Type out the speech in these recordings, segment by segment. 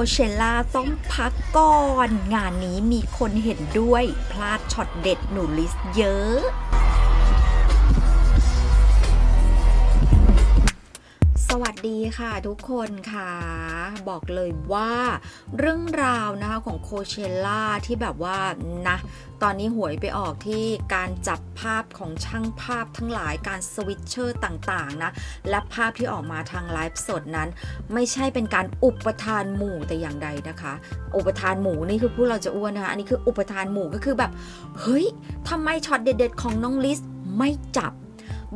โคเชล่าต้องพักก่อน งานนี้มีคนเห็นด้วย พลาดช็อตเด็ดหนูลิสเยอะ ดีค่ะทุกคนค่ะ บอกเลยว่าเรื่องราวนะคะของโคเชล่าที่แบบว่านะ ตอนนี้หวยไปออกที่การจับภาพของช่างภาพทั้งหลายการสวิตเชอร์ต่างๆนะ และภาพที่ออกมาทางไลฟ์สดนั้น ไม่ใช่เป็นการอุปทานหมู่แต่อย่างใดนะคะ อุปทานหมู่นี่คือพวกเราจะอ้วนนะคะอันนี้คืออุปทานหมู่ก็คือแบบ เฮ้ยทำไมช็อตเด็ด ๆ ของน้องลิสไม่จับ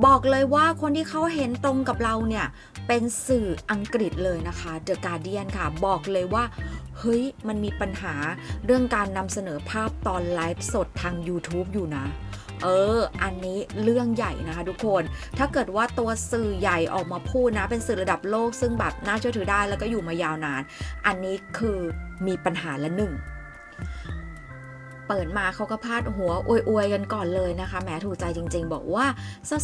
บอกเลยว่าคนที่เขาเห็นตรงกับเราเนี่ย เป็นสื่ออังกฤษเลยนะคะ The Guardian ค่ะ บอกเลยว่า เฮ้ย มันมีปัญหาเรื่องการนำเสนอภาพตอนไลฟ์สดทาง YouTube อยู่นะเออ อันนี้เรื่องใหญ่นะคะทุกคน ถ้าเกิดว่าตัวสื่อใหญ่ออกมาพูดนะ เป็นสื่อระดับโลกซึ่งแบบน่าเชื่อถือได้แล้วก็อยู่มายาวนาน อันนี้คือมีปัญหาละหนึ่ง เปิดมาเขาก็พาดหัวอวยๆกันก่อนเลยนะคะแหมถูกใจจริง ๆ บอกว่า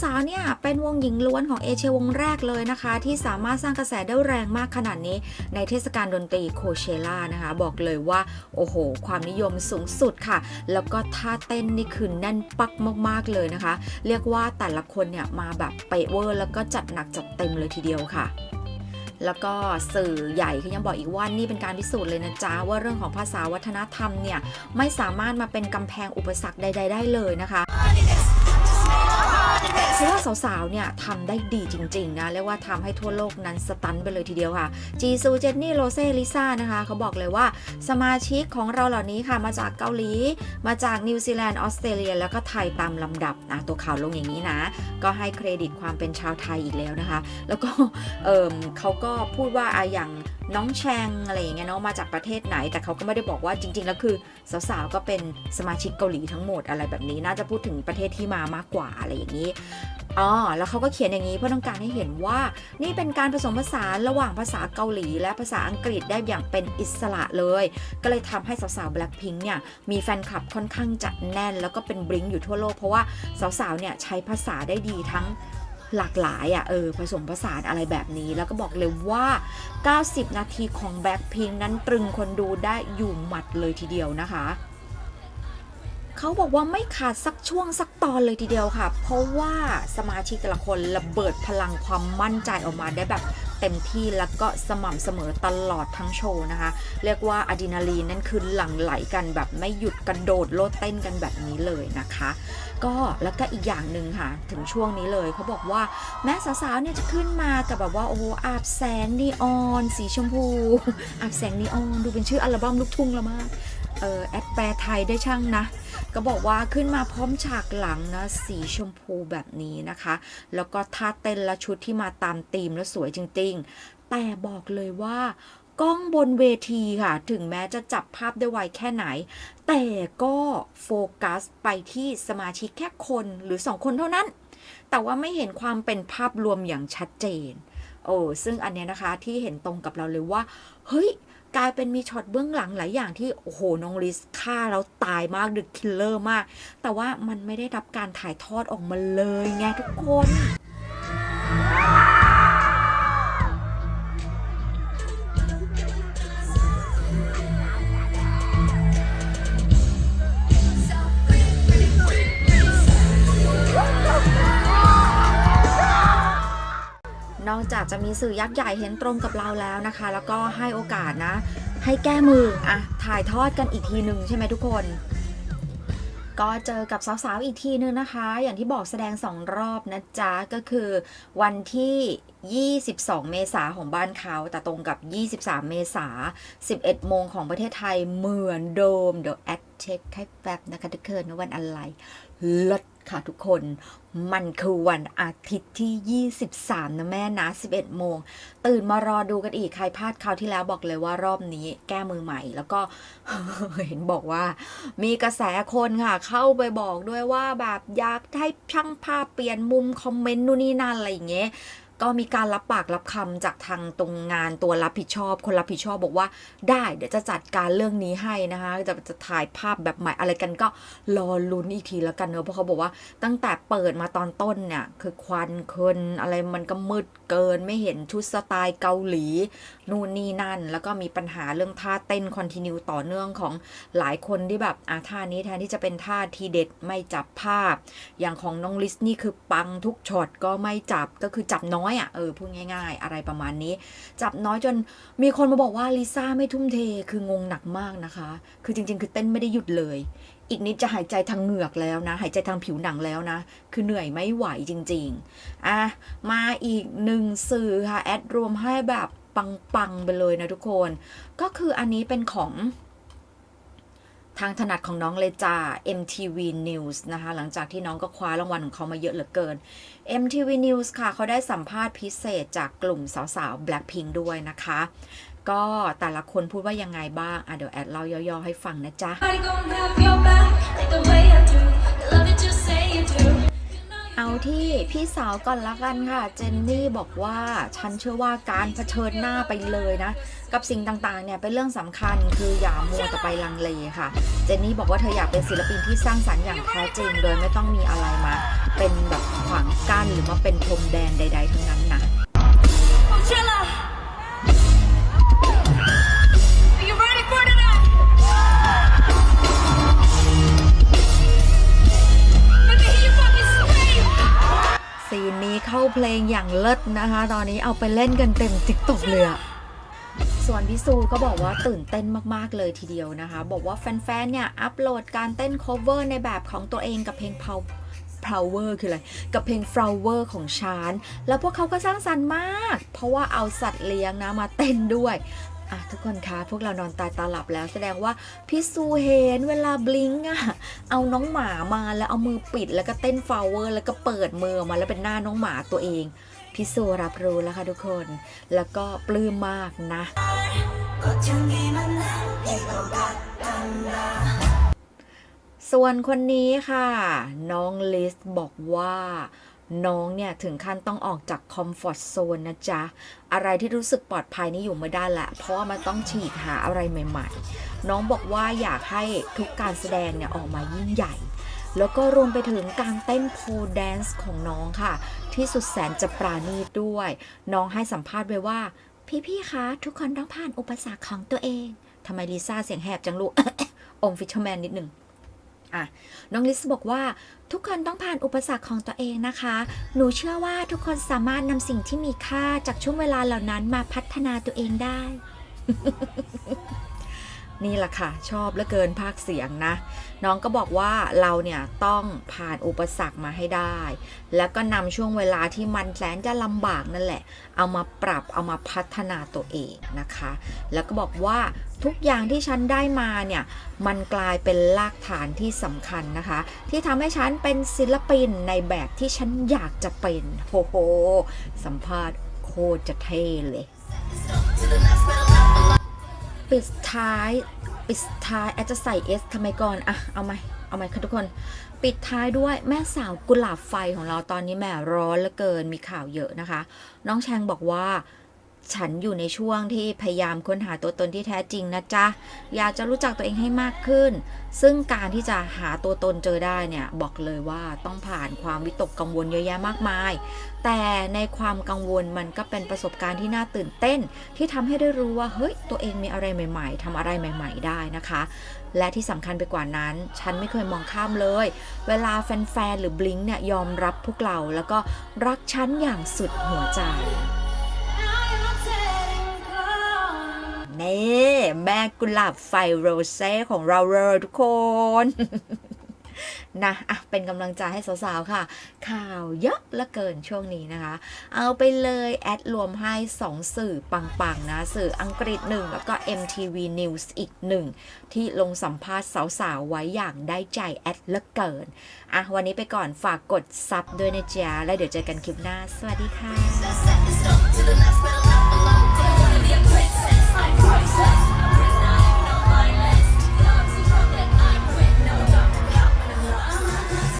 สาวๆเนี่ยเป็นวงหญิงล้วนของเอเชียวงแรกเลยนะคะ ที่สามารถสร้างกระแสได้แรงมากขนาดนี้ ในเทศกาลดนตรีโคเชล่านะคะ บอกเลยว่า โอ้โห ความนิยมสูงสุดค่ะ แล้วก็ท่าเต้นนี่คือแน่นปักมากๆเลยนะคะ เรียกว่าแต่ละคนเนี่ยมาแบบเปะเวอร์ แล้วก็จัดหนักจัดเต็มเลยทีเดียวค่ะ แล้วก็สื่อใหญ่คือยังบอกอีกว่านี่เป็นการพิสูจน์เลยนะจ๊ะว่าเรื่องของภาษาวัฒนธรรมเนี่ยไม่สามารถมาเป็นกำแพงอุปสรรคใด ๆ ได้เลยนะคะ เพราะว่าสาวๆ เนี่ยทำได้ดีจริงๆนะเรียกว่าทำให้ทั่วโลกนั้นสตันไปเลยทีเดียวค่ะ จีซูเจนนี่โรเซ่ลิซ่านะคะเขาบอกเลยว่าสมาชิกของเราเหล่านี้ค่ะมาจากเกาหลี มาจากนิวซีแลนด์ออสเตรเลีย แล้วก็ไทยตามลำดับนะตัวข่าวลงอย่างนี้นะ ก็ให้เครดิตความเป็นชาวไทยอีกแล้วนะคะ แล้วก็เอิมเขาก็พูดว่าอะอย่าง น้องแชงอะไรอย่างเงี้ยเนาะมาจากประเทศไหน แต่เขาก็ไม่ได้บอกว่าจริง ๆ แล้วคือสาวๆก็เป็นสมาชิกเกาหลีทั้งหมดอะไรแบบนี้ น่าจะพูดถึงประเทศที่มามากกว่าอะไรอย่างนี้อ๋อแล้วเขาก็เขียนอย่างนี้เพื่อต้องการให้เห็นว่า นี่เป็นการผสมผสานระหว่างภาษาเกาหลี และภาษาอังกฤษได้อย่างเป็นอิสระเลย ก็เลยทำให้สาวๆ Blackpink เนี่ยมีแฟนคลับค่อนข้างจะแน่น แล้วก็เป็นบลิงอยู่ทั่วโลกเพราะว่าสาวๆเนี่ยใช้ภาษาได้ดีทั้ง หลากหลายอะ่ะเออผสมผสานอะไรแบบนี้ แล้วก็บอกเลยว่า 90 นาทีของแบ็คพิงนั้นตรึงคนดูได้อยู่หมัดเลยทีเดียวนะคะ เขาบอกว่าไม่ขาดสักช่วงสักตอนเลยทีเดียวค่ะ เพราะว่าสมาชิกแต่ละคนระเบิดพลังความมั่นใจออกมาได้แบบเต็มที่แล้วก็สม่ำเสมอตลอดทั้งโชว์นะคะ เรียกว่าอะดรีนาลีนนั่นคือหลั่งไหลกันแบบไม่หยุดกระโดดโลดเต้นกันแบบนี้เลยนะคะ ก็แล้วก็อีกอย่างหนึ่งค่ะ ถึงช่วงนี้เลยเขาบอกว่าแม้สาวๆเนี่ยจะขึ้นมากับแบบว่าโอ้โหอาบแสงนีออน สีชมพู อาบแสงนีออนดูเป็นชื่ออัลบั้มลูกทุ่งแล้วมากเออแอดแปลไทยได้ช่างนะ ก็บอกว่าขึ้นมาพร้อมฉากหลังนะสีชมพูแบบนี้นะคะ แล้วก็ท่าเต้นและชุดที่มาตามธีมแล้วสวยจริง ๆ แต่บอกเลยว่ากล้องบนเวทีค่ะ ถึงแม้จะจับภาพได้ไวแค่ไหน แต่ก็โฟกัสไปที่สมาชิกแค่คนหรือสองคนเท่านั้น แต่ว่าไม่เห็นความเป็นภาพรวมอย่างชัดเจน โอ้ซึ่งอันเนี้ยนะคะที่เห็นตรงกับเราเลยว่า เฮ้ย กลายเป็นมีช็อตเบื้องหลังหลายอย่างที่ โอ้โห น้องลิสฆ่าแล้วตายมากดึกคิลเลอร์มาก แต่ว่ามันไม่ได้รับการถ่ายทอดออกมาเลยไงทุกคน จากจะมีสื่อยักษ์ใหญ่เห็นตรงกับเราแล้วนะคะ แล้วก็ให้โอกาสนะ ให้แก้มืออะถ่ายทอดกันอีกทีหนึ่งใช่ไหมทุกคน ก็เจอกับสาวๆอีกทีนึงนะคะ อย่างที่บอกแสดงสองรอบนะจ๊ะ ก็คือวันที่ 22 เมษาของบ้านเขา แต่ตรงกับ 23 เมษา 11 โมงของประเทศไทยเหมือนเดิมเดี๋ยวแอดเช็คให้แป๊บนะคะทุกคนว่าวันอะไร ลดค่ะทุกคน มันคือวันอาทิตย์ที่ 23 นะแม่นะ 11 โมง ตื่นมารอดูกันอีก ใครพลาดคราวที่แล้วบอกเลยว่ารอบนี้แก้มือใหม่ แล้วก็เห็นบอกว่า มีกระแสคนค่ะ เข้าไปบอกด้วยว่าแบบอยากให้ช่างภาพเปลี่ยนมุมคอมเมนต์นู่นนี่นั่นอะไรอย่างเงี้ย ก็มีการรับปากรับคำจากทางตรงงานตัวรับผิดชอบ คนรับผิดชอบบอกว่า ได้เดี๋ยวจะจัดการเรื่องนี้ให้นะคะจะจะถ่ายภาพแบบใหม่อะไรกันก็รอลุ้นอีกทีแล้วกันเนอะเพราะเขาบอกว่าตั้งแต่เปิดมาตอนต้นเนี่ยคือควันคนอะไรมันก็มืดเกินไม่เห็นชุดสไตล์เกาหลี นู่นนี่นั่น แล้วก็มีปัญหาเรื่องท่าเต้นคอนติเนียต่อเนื่องของหลายคนที่แบบอะท่านี้แทนที่จะเป็นท่าทีเด็ดไม่จับภาพ อย่างของน้องลิสนี่คือปังทุกช็อตก็ไม่จับก็คือจับน้อยอะ่ะเออพูดง่ายๆ อะไรประมาณนี้ จับน้อยจนมีคนมาบอกว่าลิซ่าไม่ทุ่มเทคืองงหนักมากนะคะ คือจริง ๆ คือเต้นไม่ได้หยุดเลยอีกนิดจะหายใจทางเหงือกแล้วนะ หายใจทางผิวหนังแล้วนะ คือเหนื่อยไม่ไหวจริง ๆ อะ มาอีกหนึ่งสื่อค่ะ แอดรวมให้แบบ ปังๆไปเลยนะทุกคน ก็คืออันนี้เป็นของทางถนัดของน้องเลยจ้า MTV News นะคะ หลังจากที่น้องก็คว้ารางวัลของเขามาเยอะเหลือเกิน MTV News ค่ะ เขาได้สัมภาษณ์พิเศษจากกลุ่มสาวๆ Blackpink ด้วยนะคะ ก็แต่ละคนพูดว่ายังไงบ้าง อะเดี๋ยวแอดเล่าย่อๆ ให้ฟังนะจ๊ะ เอาที่พี่สาวก่อนละกันค่ะ เจนนี่บอกว่าฉันเชื่อว่าการเผชิญหน้าไปเลยนะ กับสิ่งต่างๆเนี่ยเป็นเรื่องสำคัญคืออย่ามัวแต่ไปลังเลค่ะ เจนนี่บอกว่าเธออยากเป็นศิลปินที่สร้างสรรค์อย่างแท้จริง โดยไม่ต้องมีอะไรมา เป็นแบบขวางกั้นหรือมาเป็นพรมแดนใด ๆ ทั้งนั้นนะผมเชื่อละ อย่างเลิศนะคะ ตอนนี้เอาไปเล่นกันเต็มติ๊กตกเลยอะส่วนพี่ซูก็บอกว่าตื่นเต้นมาก ๆ เลยทีเดียวนะคะ บอกว่าแฟน ๆ เนี่ย อัปโหลดการเต้น cover ในแบบของตัวเองกับเพลง Pow Flower คืออะไร กับเพลง Flower ของชาน แล้วพวกเขาก็สร้างสรรค์มาก เพราะว่าเอาสัตว์เลี้ยงนะมาเต้นด้วย อะทุกคนคะพวกเรานอนตายตาหลับแล้วแสดงว่าพี่ซูเห็นเวลาบลิงก์อะเอาน้องหมามาแล้วเอามือปิดแล้วก็เต้นฟลาวเวอร์แล้วก็เปิดมือออกมาแล้วเป็นหน้าน้องหมาตัวเอง พี่ซูรับรู้แล้วค่ะทุกคน แล้วก็ปลื้มมากนะส่วนคนนี้ค่ะ น้องลิสบอกว่า น้องเนี่ยถึงขั้นต้องออกจากคอมฟอร์ทโซนนะจ๊ะ อะไรที่รู้สึกปลอดภัยนี่อยู่ไม่ได้ละ เพราะว่ามันต้องฉีกหาอะไรใหม่ ๆ น้องบอกว่าอยากให้ทุกการแสดงเนี่ยออกมายิ่งใหญ่ แล้วก็รวมไปถึงการเต้นโพแดนซ์ของน้องค่ะ ที่สุดแสนจะปราณีตด้วย น้องให้สัมภาษณ์ไว้ว่า พี่ๆคะทุกคนต้องผ่านอุปสรรคของตัวเองทำไมลิซ่าเสียงแหบจังลูกอมฟิชเชอร์แมนนิดหนึ่ง อะน้องลิสบอกว่าทุกคนต้องผ่านอุปสรรคของตัวเองนะคะ หนูเชื่อว่าทุกคนสามารถนำสิ่งที่มีค่าจากช่วงเวลาเหล่านั้นมาพัฒนาตัวเองได้ นี่แหละค่ะ ชอบเหลือเกินภาคเสียงนะ น้องก็บอกว่าเราเนี่ยต้องผ่านอุปสรรคมาให้ได้ แล้วก็นำช่วงเวลาที่มันแสนจะลำบากนั่นแหละ เอามาปรับเอามาพัฒนาตัวเองนะคะ แล้วก็บอกว่าทุกอย่างที่ฉันได้มาเนี่ยมันกลายเป็นรากฐานที่สำคัญนะคะ ที่ทำให้ฉันเป็นศิลปินในแบบที่ฉันอยากจะเป็นโหโหสัมภาษณ์โคตรจะเท่เลย ปิดท้ายปิดท้ายแอดจะใส่ S ทำไมก่อนอะเอาไหมเอาไหมค่ะทุกคน ปิดท้ายด้วยแม่สาวกุหลาบไฟของเราตอนนี้แหม่ร้อนเหลือเกินมีข่าวเยอะนะคะ น้องแชงบอกว่า ฉันอยู่ในช่วงที่พยายามค้นหาตัวตนที่แท้จริงนะจ๊ะ อยากจะรู้จักตัวเองให้มากขึ้น ซึ่งการที่จะหาตัวตนเจอได้เนี่ย บอกเลยว่าต้องผ่านความวิตกกังวลเยอะแยะมากมาย แต่ในความกังวลมันก็เป็นประสบการณ์ที่น่าตื่นเต้น ที่ทำให้ได้รู้ว่าเฮ้ยตัวเองมีอะไรใหม่ ๆทำอะไรใหม่ ๆ ได้นะคะ และที่สำคัญไปกว่านั้น ฉันไม่เคยมองข้ามเลย เวลาแฟนๆหรือบลิงเนี่ยยอมรับพวกเราแล้วก็รักฉันอย่างสุดหัวใจ นี่แม่กุหลาบไฟโรเซ่ของเราเลยทุกคนนะอะเป็นกำลังใจให้สาวๆ ค่ะ ข่าวเยอะเหลือเกินช่วงนี้นะคะ เอาไปเลยแอดรวมให้ 2 สื่อปังๆ นะ สื่ออังกฤษหนึ่งแล้วก็ MTV News อีกหนึ่งที่ลงสัมภาษณ์สาวๆ ไว้อย่างได้ใจแอดลือเกิน อะ วันนี้ไปก่อนฝากกดซับด้วยนะจ๊ะ แล้วเดี๋ยวเจอกันคลิปหน้า สวัสดีค่ะ